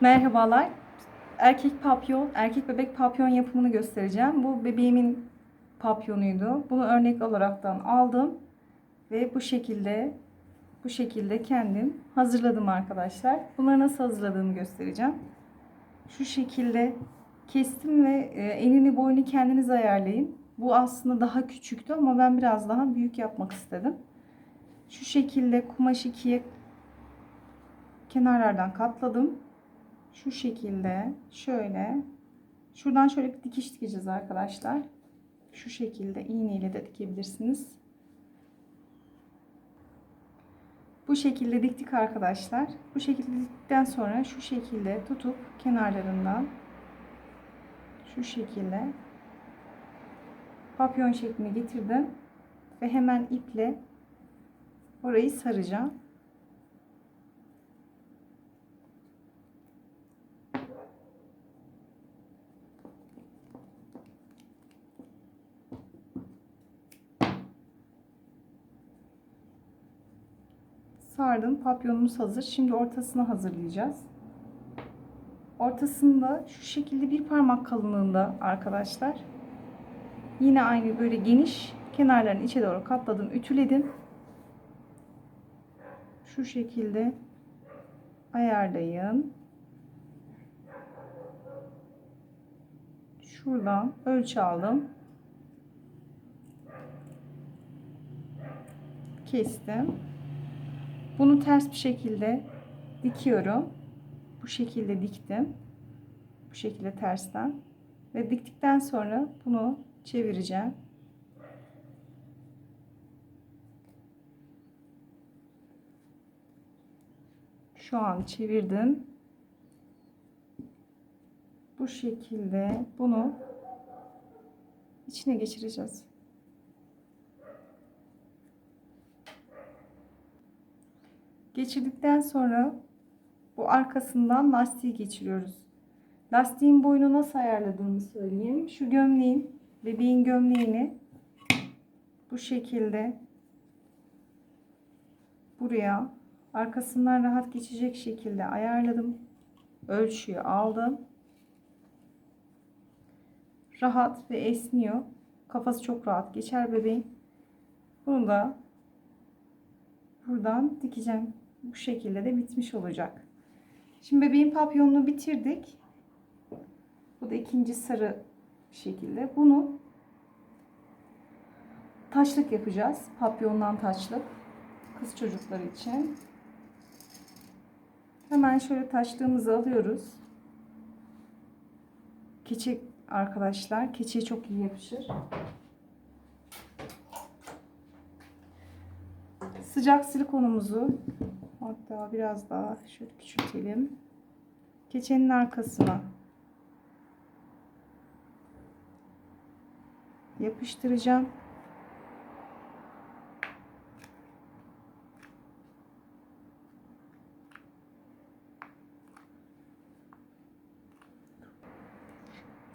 Merhabalar. Erkek papyon, erkek bebek papyon yapımını göstereceğim. Bu bebeğimin papyonuydu. Bunu örnek olaraktan aldım ve bu şekilde bu şekilde kendim hazırladım arkadaşlar. Bunları nasıl hazırladığımı göstereceğim. Şu şekilde kestim ve e, enini boyunu kendiniz ayarlayın. Bu aslında daha küçüktü ama ben biraz daha büyük yapmak istedim. Şu şekilde kumaş ikiye kenarlardan katladım. Şu şekilde şöyle şuradan şöyle bir dikiş dikeceğiz arkadaşlar. Şu şekilde iğneyle de dikebilirsiniz. Bu şekilde diktik arkadaşlar. Bu şekilde diktikten sonra şu şekilde tutup kenarlarından şu şekilde papyon şekline getirdim ve hemen iple orayı saracağım. Sardım. Papyonumuz hazır. Şimdi ortasını hazırlayacağız. Ortasında şu şekilde bir parmak kalınlığında arkadaşlar. Yine aynı böyle geniş kenarlarını içe doğru katladım, ütüledim. Şu şekilde ayarlayın. Şuradan ölçü aldım. Kestim. Bunu ters bir şekilde dikiyorum. Bu şekilde diktim. Bu şekilde tersten. Ve diktikten sonra bunu çevireceğim. Şu an çevirdim. Bu şekilde bunu içine geçireceğiz. Geçirdikten sonra bu arkasından lastiği geçiriyoruz. Lastiğin boyunu nasıl ayarladığımı söyleyeyim. Şu gömleğin, bebeğin gömleğini bu şekilde buraya arkasından rahat geçecek şekilde ayarladım. Ölçüyü aldım. Rahat ve esniyor. Kafası çok rahat geçer bebeğin. Bunu da buradan dikeceğim. Bu şekilde de bitmiş olacak. Şimdi bebeğin papyonunu bitirdik. Bu da ikinci sarı şekilde. Bunu taşlık yapacağız. Papyondan taşlık. Kız çocukları için. Hemen şöyle taşlığımızı alıyoruz. Keçe arkadaşlar. Keçeye çok iyi yapışır. Sıcak silikonumuzu hatta biraz daha şöyle küçültelim. Keçenin arkasına yapıştıracağım.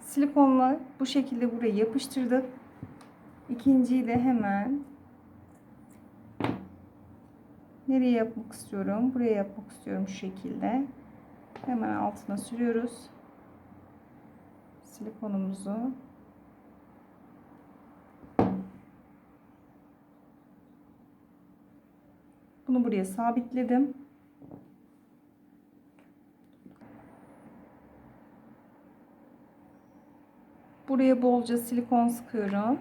Silikonla bu şekilde buraya yapıştırdık. İkinciyi de hemen Nereye yapmak istiyorum? Buraya yapmak istiyorum şu şekilde. Hemen altına sürüyoruz. Silikonumuzu. Bunu buraya sabitledim. Buraya bolca silikon sıkıyorum.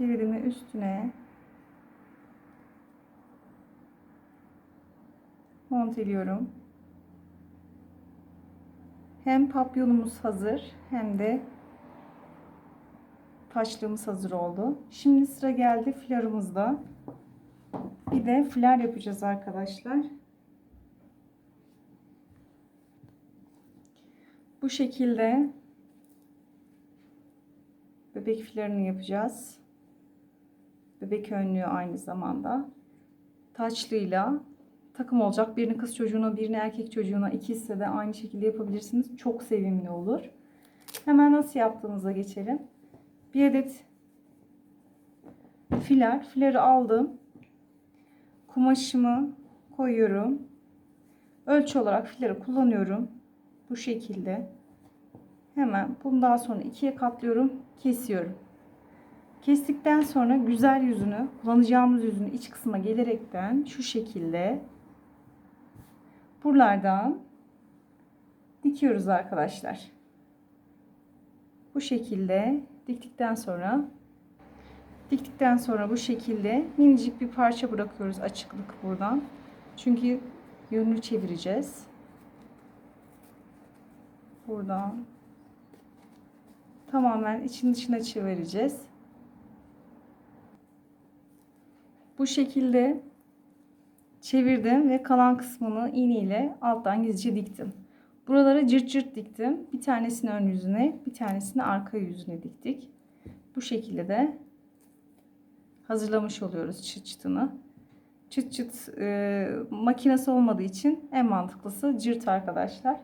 Şeridimi üstüne monteliyorum. Hem papyonumuz hazır hem de taşlığımız hazır oldu. Şimdi sıra geldi flarımızda. Bir de flar yapacağız arkadaşlar. Bu şekilde bebek flarını yapacağız bebek önlüğü aynı zamanda. Taçlıyla takım olacak. Birini kız çocuğuna, birini erkek çocuğuna ikisi de aynı şekilde yapabilirsiniz. Çok sevimli olur. Hemen nasıl yaptığımıza geçelim. Bir adet filer. Fileri aldım. Kumaşımı koyuyorum. Ölçü olarak filleri kullanıyorum. Bu şekilde. Hemen bundan sonra ikiye katlıyorum. Kesiyorum. Kestikten sonra güzel yüzünü, kullanacağımız yüzünü iç kısma gelerekten şu şekilde buralardan dikiyoruz arkadaşlar. Bu şekilde diktikten sonra diktikten sonra bu şekilde minicik bir parça bırakıyoruz açıklık buradan. Çünkü yönünü çevireceğiz. Buradan tamamen için dışına çevireceğiz. Bu şekilde çevirdim ve kalan kısmını iğneyle alttan gizlice diktim. Buralara cırt cırt diktim. Bir tanesini ön yüzüne, bir tanesini arka yüzüne diktik. Bu şekilde de hazırlamış oluyoruz çıt çıtını. Çıt çıt e, makinesi olmadığı için en mantıklısı cırt arkadaşlar.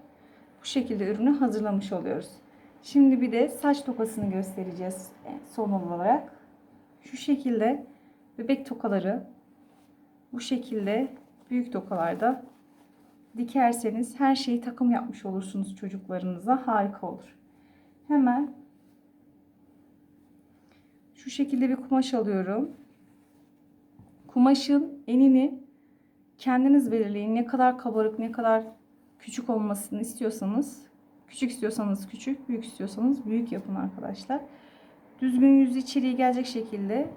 Bu şekilde ürünü hazırlamış oluyoruz. Şimdi bir de saç tokasını göstereceğiz son olarak. Şu şekilde bebek tokaları bu şekilde büyük tokalarda dikerseniz her şeyi takım yapmış olursunuz çocuklarınıza. Harika olur. Hemen şu şekilde bir kumaş alıyorum. Kumaşın enini kendiniz belirleyin. Ne kadar kabarık, ne kadar küçük olmasını istiyorsanız, küçük istiyorsanız küçük, büyük istiyorsanız büyük yapın arkadaşlar. Düzgün yüzü içeriye gelecek şekilde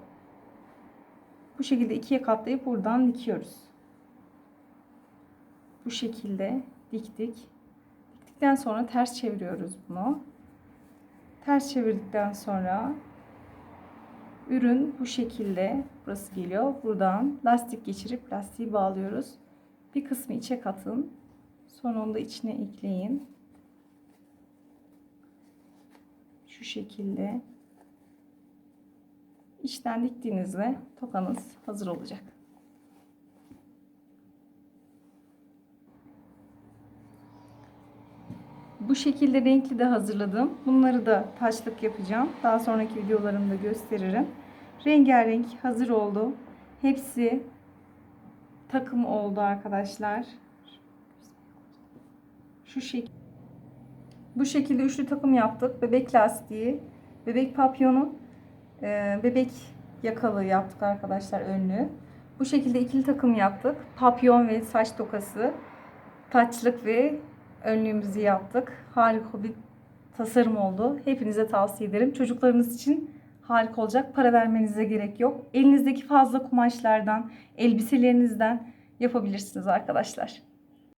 bu şekilde ikiye katlayıp buradan dikiyoruz. Bu şekilde diktik. Diktikten sonra ters çeviriyoruz bunu. Ters çevirdikten sonra ürün bu şekilde burası geliyor. Buradan lastik geçirip lastiği bağlıyoruz. Bir kısmı içe katın. Sonra onu da içine ekleyin. Şu şekilde içten diktiğinizde tokanız hazır olacak. Bu şekilde renkli de hazırladım. Bunları da taşlık yapacağım. Daha sonraki videolarımda gösteririm. Rengarenk hazır oldu. Hepsi takım oldu arkadaşlar. Şu şekilde. Bu şekilde üçlü takım yaptık. Bebek lastiği, bebek papyonu, e, bebek yakalı yaptık arkadaşlar önlü. Bu şekilde ikili takım yaptık. Papyon ve saç tokası, taçlık ve önlüğümüzü yaptık. Harika bir tasarım oldu. Hepinize tavsiye ederim. Çocuklarınız için harika olacak. Para vermenize gerek yok. Elinizdeki fazla kumaşlardan, elbiselerinizden yapabilirsiniz arkadaşlar.